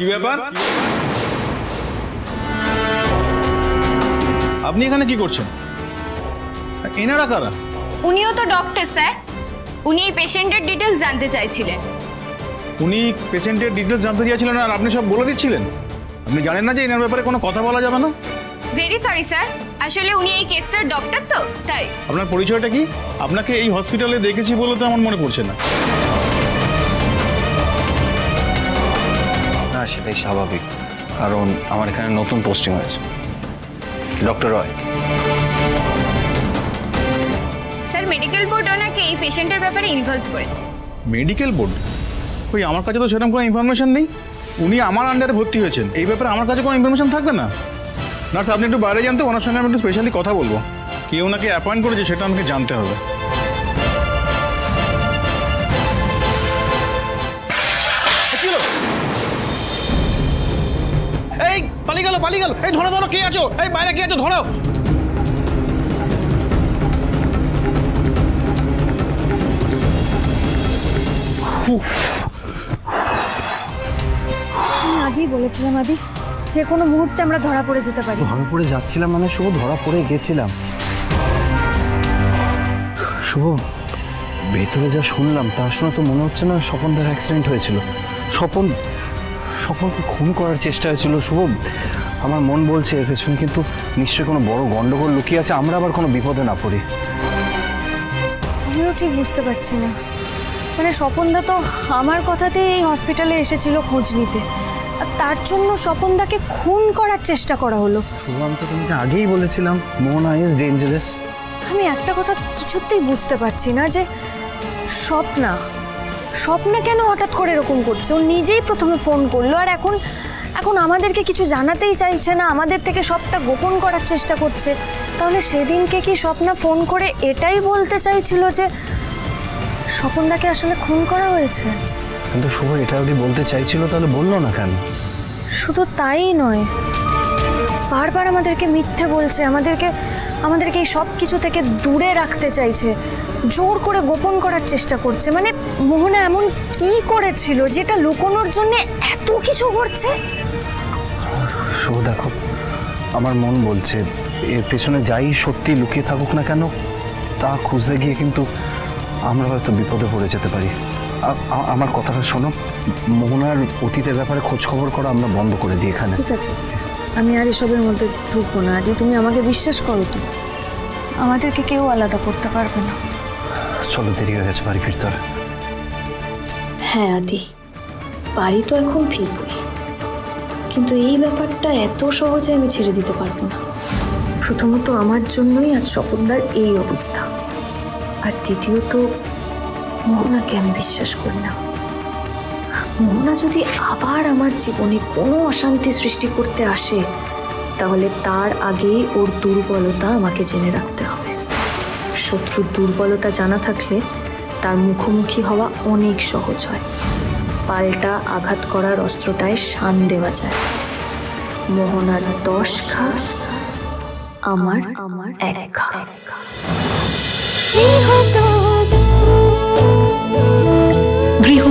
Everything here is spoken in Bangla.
কি ব্যাপার? আপনি এখানে কি করছেন? এনারা কারা? উনিও তো ডক্টর স্যার। উনি এই পেশেন্টের ডিটেলস জানতে চাইছিলেন। উনি পেশেন্টের ডিটেলস জানতে চেয়েছিলেন আর আপনি সব বলে দিচ্ছিলেন? আপনি জানেন না যে এনার ব্যাপারে কোনো কথা বলা যাবে না? Very sorry sir. আসলে উনি এই কেসটার ডক্টর তো তাই। আপনার পরিচয়টা কি? আপনাকে এই হসপিটালে দেখেছি বলে তো আমার মনে পড়ছে না। স্বাভাবিক কারণ আমার এখানে নতুন পোস্টিং হয়েছে। Doctor Roy. Sir medical board ওনাকে এই পেশেন্টের ব্যাপারে ইনভলভ করেছে? মেডিকেল বোর্ড ওই আমার কাছে তো সেরকম কোনো ইনফরমেশন নেই। উনি আমার আন্ডারে ভর্তি হয়েছেন। এই ব্যাপারে আমার কাছে কোনো ইনফরমেশন থাকবে না? নার্স আপনি একটু বাইরে জানতে ওনার সঙ্গে আমি একটু স্পেশালি কথা বলব। কে ওনাকে অ্যাপয়েন্ট করেছে সেটা আমাকে জানতে হবে। পালিয়ে গেল পালিয়ে গেল। এই ধরো ধরো কে আছো? এই বাইরে কে আছো? ধরো। আমি আগেই বলেছিলাম আদি যে কোনো মুহূর্তে আমরা ধরা পড়ে যেতে পারি। ধরা পড়ে যাচ্ছিলাম মানে শুভ ধরা পড়ে গেছিলাম। শুভ ভেতরে যা শুনলাম তার শুনে তো মনে হচ্ছে না স্বপনদার অ্যাক্সিডেন্ট হয়েছিল। স্বপন স্বপনকে খুন করার চেষ্টা হয়েছিল শুভ আমার মন বলছে এর পেছনে কিন্তু নিশ্চয়ই কোনো বড় গন্ডগোল লুকিয়ে আছে আমরা আবার কোনো বিপদে না পড়ি। আমিও ঠিক বুঝতে পারছি না। মানে স্বপনদা তো আমার কথাতেই এই হসপিটালে এসেছিল খোঁজ নিতে। আর তার জন্য স্বপনদাকে খুন করার চেষ্টা করা হলো। শুভ আমি তো তোমাকে আগেই বলেছিলাম মোহনা ইজ ডেঞ্জারাস আমি একটা কথা কিছুতেই বুঝতে পারছি না যে স্বপ্না স্বপ্না কেন হঠাৎ করে এরকম করছে? ও নিজেই প্রথমে ফোন করল আর এখন এখন আমাদেরকে কিছু জানাতেই চাইছে না আমাদের থেকে সবটা গোপন করার চেষ্টা করছে। তাহলে সেদিনকে কি স্বপ্না ফোন করে এটাই বলতে চাইছিল যে স্বপনদাকে আসলে খুন করা হয়েছে? কিন্তু শুভ এটা যদি বলতে চাইছিল তাহলে বলল না কেন? শুধু তাই নয় বারবার আমাদেরকে মিথ্যে বলছে আমাদেরকে আমাদেরকে এই সব কিছু থেকে দূরে রাখতে চাইছে। জোর করে গোপন করার চেষ্টা করছে। মানে মোহনা এমন কি করেছিল যেটা লুকোনোর জন্য এত কিছু করছে? শুভ দেখো আমার মন বলছে এর পেছনে যাই সত্যি লুকিয়ে থাকুক না কেন তা খুঁজতে গিয়ে কিন্তু আমরা হয়তো বিপদে পড়ে যেতে পারি। আমার কথাটা শোনো মোহনার অতীতের ব্যাপারে খোঁজ খবর করা আমরা বন্ধ করে দিই এখানে। ঠিক আছে। আমি আর এসবের মধ্যে ঢুকবো না। আদি তুমি আমাকে বিশ্বাস করো তো। আমাদেরকে কেউ আলাদা করতে পারবে না। চলো দেরি হয়ে গেছে বাড়ি ফিরতে হবে। হ্যাঁ আদি। বাড়ি তো এখন ফিরবই। কিন্তু এই ব্যাপারটা এত সহজে আমি ছেড়ে দিতে পারব না। প্রথমত আমার জন্যই আজ স্বপনদার এই অবস্থা। আর দ্বিতীয়ত মোহনাকে আমি বিশ্বাস করি না। মোহনা যদি আবার আমার জীবনে কোনো অশান্তি সৃষ্টি করতে আসে, তাহলে তার আগেই ওর দুর্বলতা আমাকে জেনে রাখতে হবে। শত্রুর দুর্বলতা জানা থাকলে তার মুখোমুখি হওয়া অনেক সহজ হয়। পাল্টা আঘাত করার অস্ত্রটায় শান দেওয়া যায়। মোহনার দশ খা আমার আমার এক ঘা।